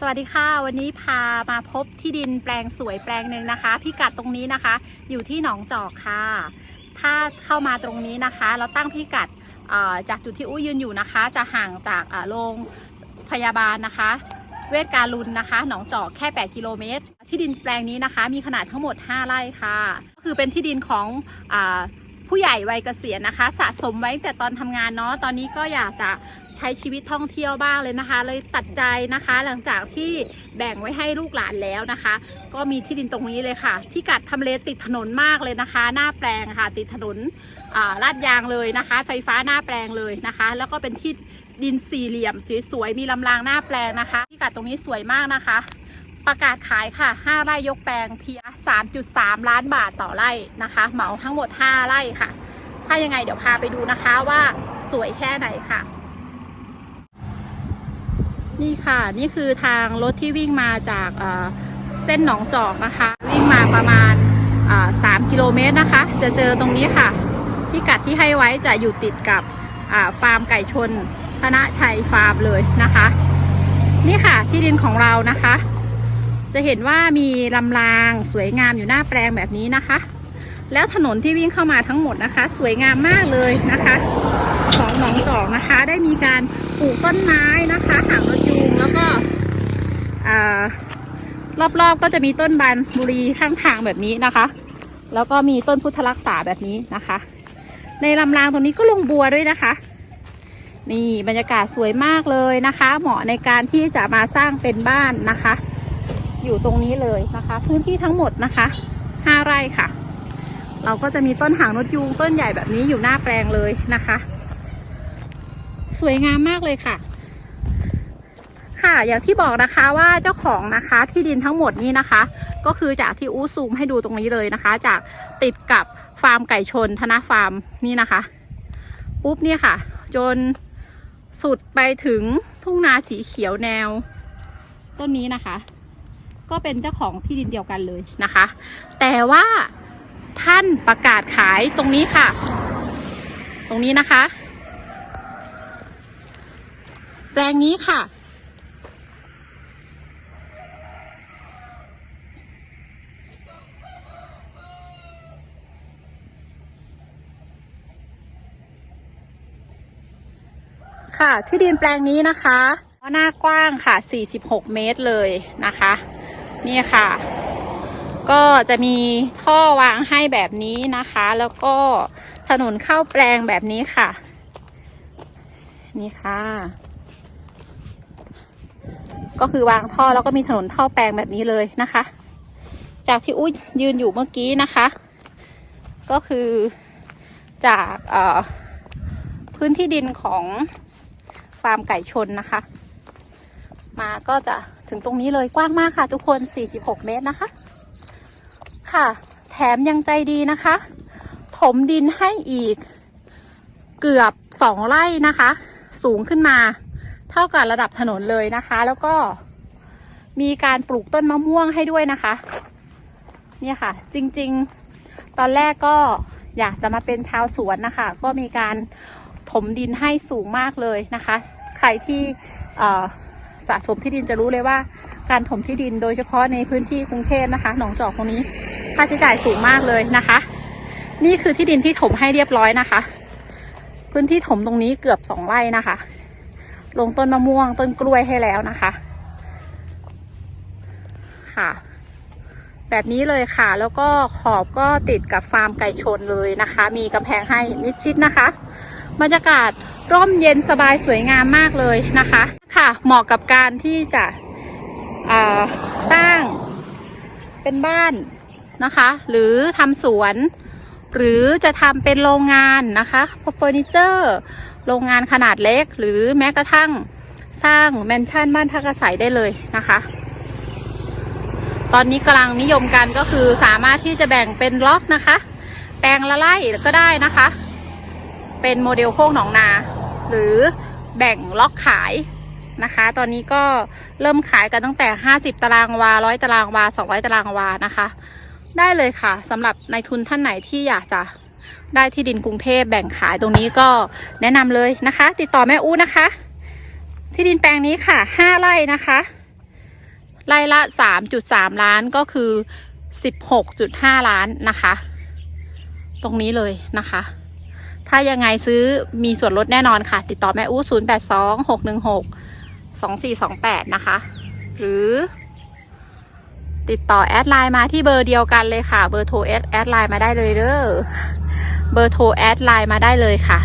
สวัสดีค่ะวันนี้พามาพบที่ดินแปลงสวยแปลงหนึ่งนะคะ พิกัดตรงนี้นะคะ อยู่ที่หนองจอกค่ะ ถ้าเข้ามาตรงนี้นะคะ เราตั้งพิกัดจากจุดที่อู้ยืนอยู่นะคะ จะห่างจากโรงพยาบาลนะคะ เวชการลุนนะคะ หนองจอกแค่ 8 กิโลเมตร ที่ดินแปลงนี้นะคะ มีขนาดทั้งหมด 5 ไร่ค่ะ ก็คือเป็นที่ดินของอ ผู้ใหญ่วัยเกษียณนะคะ สะสมไว้ตั้งแต่ตอนทำงานเนาะตอนนี้ก็อยากจะใช้ชีวิตท่องเที่ยวบ้างเลยนะคะ เลยตัดใจนะคะ หลังจากที่แบ่งไว้ให้ลูกหลานแล้วนะคะ ก็มีที่ดินตรงนี้เลยค่ะ พิกัดทำเลติดถนนมากเลยนะคะ หน้าแปลงค่ะ ติดถนนลาดยางเลยนะคะ ไฟฟ้าหน้าแปลงเลยนะคะ แล้วก็เป็นที่ดินสี่เหลี่ยมสวยๆมีลำรางหน้าแปลงนะคะพิกัดตรงนี้สวยมากนะคะ ประกาศขายค่ะ 5 ไร่ยกแปลงเพีย 3.3 ล้านบาทต่อไร่นะคะ เหมาทั้งหมด 5 ไร่ค่ะ ถ้ายังไงเดี๋ยวพาไปดูนะคะว่าสวยแค่ไหนค่ะ นี่ค่ะ นี่คือทางรถที่วิ่งมาจากเส้นหนองจอกนะคะ วิ่งมาประมาณอ่า3กิโลเมตรนะคะ จะเจอตรงนี้ค่ะ พิกัดที่ให้ไว้จะอยู่ติดกับฟาร์มไก่ชนธนชัยฟาร์มเลยนะคะ นี่ค่ะที่ดินของเรานะคะ จะเห็นว่ามีลำรางสวยงามอยู่หน้าแปลงแบบนี้นะคะ แล้วถนนที่วิ่งเข้ามาทั้งหมดนะคะ สวยงามมากเลยนะคะของหนองจอกนะคะ ได้มีการปลูกต้นไม้นะคะหางรถยูงแล้วก็รอบๆก็จะมีต้นบานบุรีข้างทางแบบนี้นะคะ แล้วก็มีต้นพุทธรักษาแบบนี้นะคะ ในลำรางตรงนี้ก็ลงบัวด้วยนะคะ นี่บรรยากาศสวยมากเลยนะคะ เหมาะในการที่จะมาสร้างเป็นบ้านนะคะ อยู่ตรงนี้เลยนะคะ พื้นที่ทั้งหมดนะคะห้าไร่ค่ะ เราก็จะมีต้นหางนกยูงต้นใหญ่แบบนี้อยู่หน้าแปลงเลยนะคะ สวยงามมากเลยค่ะ ค่ะอย่างที่บอกนะคะว่าเจ้าของนะคะที่ดินทั้งหมดนี้นะคะ ก็คือจากที่อู้ซูมให้ดูตรงนี้เลยนะคะ จากติดกับฟาร์มไก่ชนธนาฟาร์มนี่นะคะปุ๊บเนี่ยค่ะ จนสุดไปถึงทุ่งนาสีเขียวแนว ต้นนี้นะคะ ก็เป็นเจ้าของที่ดินเดียวกันเลยนะคะ แต่ว่าท่านประกาศขายตรงนี้ค่ะ ตรงนี้นะคะ แปลงนี้ค่ะ ค่ะที่ดินแปลงนี้นะคะ หน้ากว้างค่ะ 46 เมตรเลยนะคะ นี่ค่ะ ก็จะมีท่อวางให้แบบนี้นะคะ แล้วก็ถนนเข้าแปลงแบบนี้ค่ะ นี่ค่ะ ก็คือวางท่อแล้วก็มีถนนท่อแปลงแบบนี้เลยนะคะ จากที่อุ้ยยืนอยู่เมื่อกี้นะคะ ก็คือจากพื้นที่ดินของฟาร์มไก่ชนนะคะ มาก็จะถึงตรงนี้เลยกว้างมากค่ะ ทุกคน 46 เมตรนะคะ ค่ะ แถมยังใจดีนะคะ ถมดินให้อีก เกือบสองไร่นะคะ สูงขึ้นมา เท่ากับระดับถนนเลยนะคะ แล้วก็มีการปลูกต้นมะม่วงให้ด้วยนะคะ เนี่ยค่ะ จริงๆ ตอนแรกก็อยากจะมาเป็นชาวสวนนะคะ ก็มีการถมดินให้สูงมากเลยนะคะ ใครที่เอ่อ สะสมที่ดินจะรู้เลยว่า การถมที่ดินโดยเฉพาะในพื้นที่กรุงเทพนะคะ หนองจอกตรงนี้ค่าใช้จ่ายสูงมากเลยนะคะ นี่คือที่ดินที่ถมให้เรียบร้อยนะคะ พื้นที่ถมตรงนี้เกือบสองไร่นะคะ ลงต้นมะม่วงต้นกล้วยให้แล้วนะคะ ค่ะ แบบนี้เลยค่ะ แล้วก็ขอบก็ติดกับฟาร์มไก่ชนเลยนะคะ มีกำแพงให้มิดชิดนะคะบรรยากาศร่มเย็นสบายสวยงามมากเลยนะคะ ค่ะ เหมาะกับการที่จะสร้างเป็นบ้านนะคะ หรือทำสวน หรือจะทำเป็นโรงงานนะคะเฟอร์นิเจอร์โรงงานขนาดเล็ก หรือแม้กระทั่งสร้างแมนชั่นบ้านพักอาศัยได้เลยนะคะ ตอนนี้กำลังนิยมกันก็คือสามารถที่จะแบ่งเป็นล็อกนะคะ แปลงละไร่ก็ได้นะคะ เป็นโมเดลโค้งหนองนา หรือแบ่งล็อกขาย นะคะ ตอนนี้ก็เริ่มขายกันตั้งแต่ 50 ตารางวา 100 ตารางวา 200 ตารางวานะคะ ได้เลยค่ะสำหรับในายทุนท่านไหนที่อยากจะได้ที่ดินกรุงเทพแบ่งขายตรงนี้ก็แนะนำเลยนะคะ ติดต่อแม่อู้นะคะ ที่ดินแปลงนี้ค่ะ 5 ไร่นะคะ ไร่ละสามจุดสามล้านก็คือสิบหกจุดห้าล้านนะคะ ตรงนี้เลยนะคะถ้ายังไงซื้อมีส่วนลดแน่นอนค่ะ ติดต่อแม่อู้ศูนย์แปด สองหกหนึ่งหกสองสี่สองแปดนะคะ หรือติดต่อแอดไลน์มาที่เบอร์เดียวกันเลยค่ะ เบอร์โทรแอดแอดไลน์มาได้เลยเด้อ เบอร์โทรแอดไลน์มาได้เลยค่ะ